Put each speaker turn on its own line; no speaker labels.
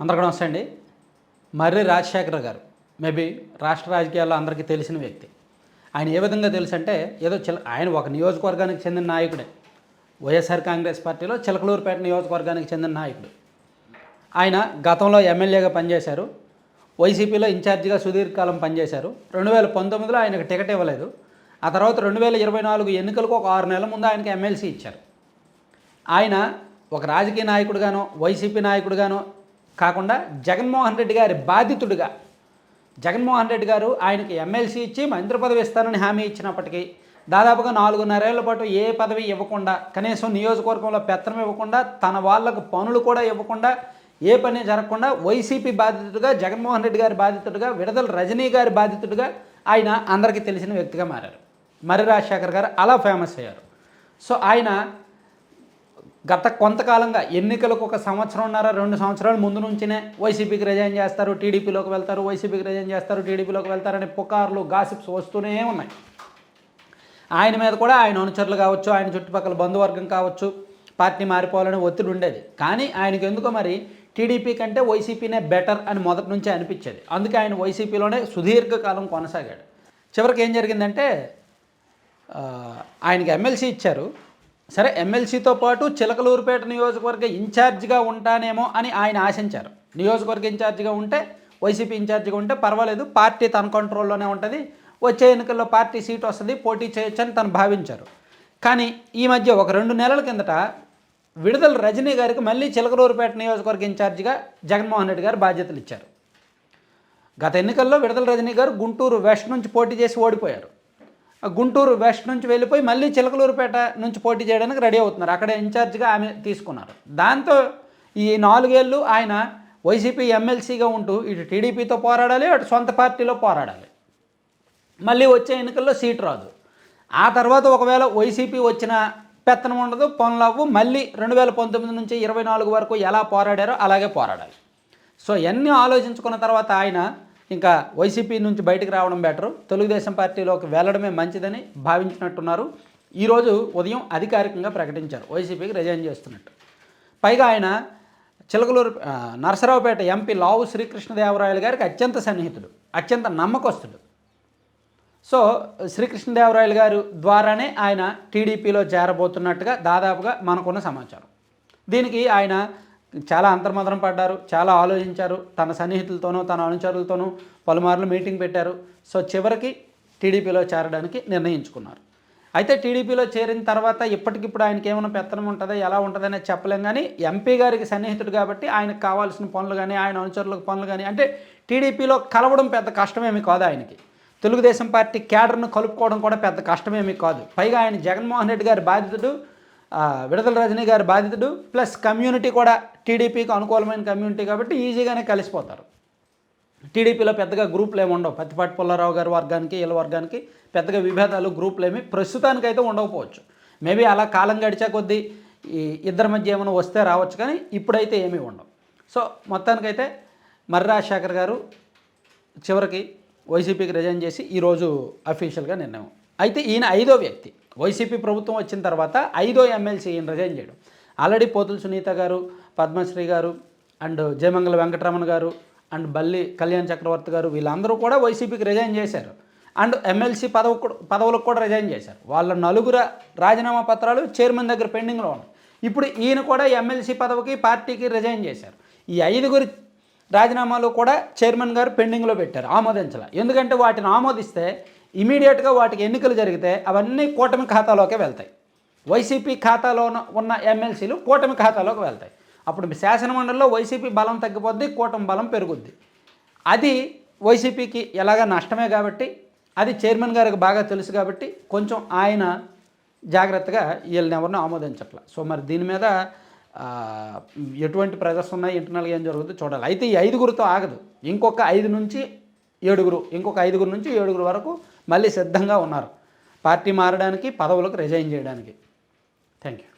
అందరికీ నమస్తే అండి మర్రి రాజశేఖర్ గారు మేబీ రాష్ట్ర రాజకీయాల్లో అందరికీ తెలిసిన వ్యక్తి. ఆయన ఏ విధంగా తెలుసు అంటే ఏదో చిల ఆయన ఒక నియోజకవర్గానికి చెందిన నాయకుడే. వైఎస్ఆర్ కాంగ్రెస్ పార్టీలో చిలకలూరుపేట నియోజకవర్గానికి చెందిన నాయకుడు. ఆయన గతంలో ఎమ్మెల్యేగా పనిచేశారు. వైసీపీలో ఇన్ఛార్జిగా సుదీర్ఘకాలం పనిచేశారు. రెండు వేల పంతొమ్మిదిలో ఆయనకు టికెట్ ఇవ్వలేదు. ఆ తర్వాత రెండు వేల ఇరవై నాలుగు ఎన్నికలకు ఒక ఆరు నెలల ముందు ఆయనకి ఎమ్మెల్సీ ఇచ్చారు. ఆయన ఒక రాజకీయ నాయకుడుగానో వైసీపీ నాయకుడుగానో కాకుండా జగన్మోహన్ రెడ్డి గారి బాధితుడిగా జగన్మోహన్ రెడ్డి గారు ఆయనకి ఎమ్మెల్సీ ఇచ్చి మంత్రి పదవి ఇస్తానని హామీ ఇచ్చినప్పటికీ దాదాపుగా నాలుగున్నరేళ్ళ పాటు ఏ పదవి ఇవ్వకుండా కనీసం నియోజకవర్గంలో పెత్తనం ఇవ్వకుండా తన వాళ్ళకు పనులు కూడా ఇవ్వకుండా ఏ పని జరగకుండా వైసీపీ బాధితుడిగా జగన్మోహన్ రెడ్డి గారి బాధితుడిగా విడదల రజనీ గారి బాధితుడిగా ఆయన అందరికీ తెలిసిన వ్యక్తిగా మారారు. మర్రి రాజశేఖర్ గారు అలా ఫేమస్ అయ్యారు. సో ఆయన గత కొంతకాలంగా ఎన్నికలకు ఒక సంవత్సరంన్నర రెండు సంవత్సరాల ముందు నుంచినే వైసీపీకి రిజైన్ చేస్తారు టీడీపీలోకి వెళ్తారు వైసీపీకి రిజైన్ చేస్తారు టీడీపీలోకి వెళ్తారనే పుకార్లు గాసిప్స్ వస్తూనే ఉన్నాయి. ఆయన మీద కూడా ఆయన అనుచరులు కావచ్చు ఆయన చుట్టుపక్కల బంధువర్గం కావచ్చు పార్టీ మారిపోవాలని ఒత్తిడి ఉండేది. కానీ ఆయనకు ఎందుకో మరి టీడీపీ కంటే వైసీపీనే బెటర్ అని మొదటి నుంచే అనిపించేది. అందుకే ఆయన వైసీపీలోనే సుదీర్ఘకాలం కొనసాగాడు. చివరికి ఏం జరిగిందంటే ఆయనకి ఎమ్మెల్సీ ఇచ్చారు. సరే ఎమ్మెల్సీతో పాటు చిలకలూరుపేట నియోజకవర్గ ఇన్ఛార్జిగా ఉంటానేమో అని ఆయన ఆశించారు. నియోజకవర్గ ఇన్ఛార్జిగా ఉంటే వైసీపీ ఇన్ఛార్జిగా ఉంటే పర్వాలేదు పార్టీ తన కంట్రోల్లోనే ఉంటుంది వచ్చే ఎన్నికల్లో పార్టీ సీట్ వస్తుంది పోటీ చేయొచ్చని తను భావించారు. కానీ ఈ మధ్య ఒక రెండు నెలల కిందట విడుదల రజనీ గారికి మళ్ళీ చిలకలూరుపేట నియోజకవర్గ ఇన్ఛార్జిగా జగన్మోహన్ రెడ్డి గారు బాధ్యతలు ఇచ్చారు. గత ఎన్నికల్లో విడుదల రజనీ గారు గుంటూరు వెస్ట్ నుంచి పోటీ చేసి ఓడిపోయారు. గుంటూరు వెస్ట్ నుంచి వెళ్ళిపోయి మళ్ళీ చిలకలూరుపేట నుంచి పోటీ చేయడానికి రెడీ అవుతున్నారు. అక్కడ ఇన్ఛార్జ్గా ఆమె తీసుకున్నారు. దాంతో ఈ నాలుగేళ్ళు ఆయన వైసీపీ ఎమ్మెల్సీగా ఉంటూ ఇటు టీడీపీతో పోరాడాలి అటు సొంత పార్టీలో పోరాడాలి. మళ్ళీ వచ్చే ఎన్నికల్లో సీట్ రాదు. ఆ తర్వాత ఒకవేళ వైసీపీ వచ్చిన పెత్తనం ఉండదు పనులు మళ్ళీ రెండు వేల పంతొమ్మిది నుంచి ఇరవై నాలుగు వరకు ఎలా పోరాడారో అలాగే పోరాడాలి. సో ఎన్ని ఆలోచించుకున్న తర్వాత ఆయన ఇంకా వైసీపీ నుంచి బయటకు రావడం బెటరు. తెలుగుదేశం పార్టీలోకి వెళ్ళడమే మంచిదని భావించినట్టున్నారు. ఈరోజు ఉదయం అధికారికంగా ప్రకటించారు. వైసీపీకి రిజైన్ చేస్తున్నట్టు. పైగా ఆయన చిలకలూరు నరసరావుపేట ఎంపీ లావు శ్రీకృష్ణదేవరాయలు గారికి అత్యంత సన్నిహితుడు అత్యంత నమ్మకస్తుడు. సో శ్రీకృష్ణదేవరాయలు గారు ద్వారానే ఆయన టీడీపీలో చేరబోతున్నట్టుగా దాదాపుగా మనకున్న సమాచారం. దీనికి ఆయన చాలా అంతర్మదనం పడ్డారు చాలా ఆలోచించారు. తన సన్నిహితులతోనూ తన అనుచరులతోనూ పలుమార్లు మీటింగ్ పెట్టారు. సో చివరికి టీడీపీలో చేరడానికి నిర్ణయించుకున్నారు. అయితే టీడీపీలో చేరిన తర్వాత ఇప్పటికిప్పుడు ఆయనకి ఏమైనా పెత్తనం ఉంటుందో ఎలా ఉంటుందనే చెప్పలేం కానీ ఎంపీ గారికి సన్నిహితుడు కాబట్టి ఆయనకు కావాల్సిన పనులు కానీ ఆయన అనుచరులకు పనులు కానీ అంటే టీడీపీలో కలవడం పెద్ద కష్టమేమి కాదు ఆయనకి. తెలుగుదేశం పార్టీ క్యాడర్ను కలుపుకోవడం కూడా పెద్ద కష్టమేమీ కాదు. పైగా ఆయన జగన్మోహన్ రెడ్డి గారి బాధితుడు విడతల రజనీ గారి బాధితుడు ప్లస్ కమ్యూనిటీ కూడా టీడీపీకి అనుకూలమైన కమ్యూనిటీ కాబట్టి ఈజీగానే కలిసిపోతారు. టీడీపీలో పెద్దగా గ్రూపులు ఏమి ఉండవు. పత్తిపాటి పుల్లారావు గారి వర్గానికి వీళ్ళ వర్గానికి పెద్దగా విభేదాలు గ్రూపులు ఏమి ప్రస్తుతానికైతే ఉండకపోవచ్చు. మేబీ అలా కాలం గడిచే కొద్దీ ఈ ఇద్దరి మధ్య ఏమైనా వస్తే రావచ్చు కానీ ఇప్పుడైతే ఏమీ ఉండవు. సో మొత్తానికైతే మర్రి రాజశేఖర్ గారు చివరికి వైసీపీకి రిజైన్ చేసి ఈరోజు అఫీషియల్గా నిర్ణయం. అయితే ఈయన ఐదో వ్యక్తి. వైసీపీ ప్రభుత్వం వచ్చిన తర్వాత ఐదో ఎమ్మెల్సీ ఈయన రిజైన్ చేయడం. ఆల్రెడీ పోతుల సునీత గారు పద్మశ్రీ గారు అండ్ జయమంగళ వెంకటరమణ గారు అండ్ బల్లి కళ్యాణ్ చక్రవర్తి గారు వీళ్ళందరూ కూడా వైసీపీకి రిజైన్ చేశారు. అండ్ ఎమ్మెల్సీ పదవి కూడా పదవులకు కూడా రిజైన్ చేశారు. వాళ్ళ నలుగురు రాజీనామా పత్రాలు చైర్మన్ దగ్గర పెండింగ్లో ఉన్నాయి. ఇప్పుడు ఈయన కూడా ఎమ్మెల్సీ పదవికి పార్టీకి రిజైన్ చేశారు. ఈ ఐదుగురి రాజీనామాలు కూడా చైర్మన్ గారు పెండింగ్లో పెట్టారు ఆమోదించాల. ఎందుకంటే వాటిని ఆమోదిస్తే ఇమీడియట్గా వాటికి ఎన్నికలు జరిగితే అవన్నీ కూటమి ఖాతాలోకే వెళ్తాయి. వైసీపీ ఖాతాలో ఉన్న- ఎమ్మెల్సీలు కూటమి ఖాతాలోకి వెళ్తాయి. అప్పుడు శాసనమండలిలో వైసీపీ బలం తగ్గిపోద్ది కూటమి బలం పెరుగుద్ది. అది వైసీపీకి ఎలాగ నష్టమే కాబట్టి అది చైర్మన్ గారికి బాగా తెలుసు కాబట్టి కొంచెం ఆయన జాగ్రత్తగా వీళ్ళని ఎవరిని ఆమోదించట్ల. సో మరి దీని మీద ఎటువంటి ప్రెజర్స్ ఉన్నాయి ఇంటర్నల్గా ఏం జరుగుతుందో చూడాలి. అయితే ఈ ఐదుగురితో ఆగదు. ఇంకొక ఐదు నుంచి ఏడుగురు ఇంకొక ఐదుగురు నుంచి ఏడుగురు వరకు మళ్ళీ సిద్ధంగా ఉన్నారు. పార్టీ మారడానికి పదవులకు రిజైన్ చేయడానికి. Thank you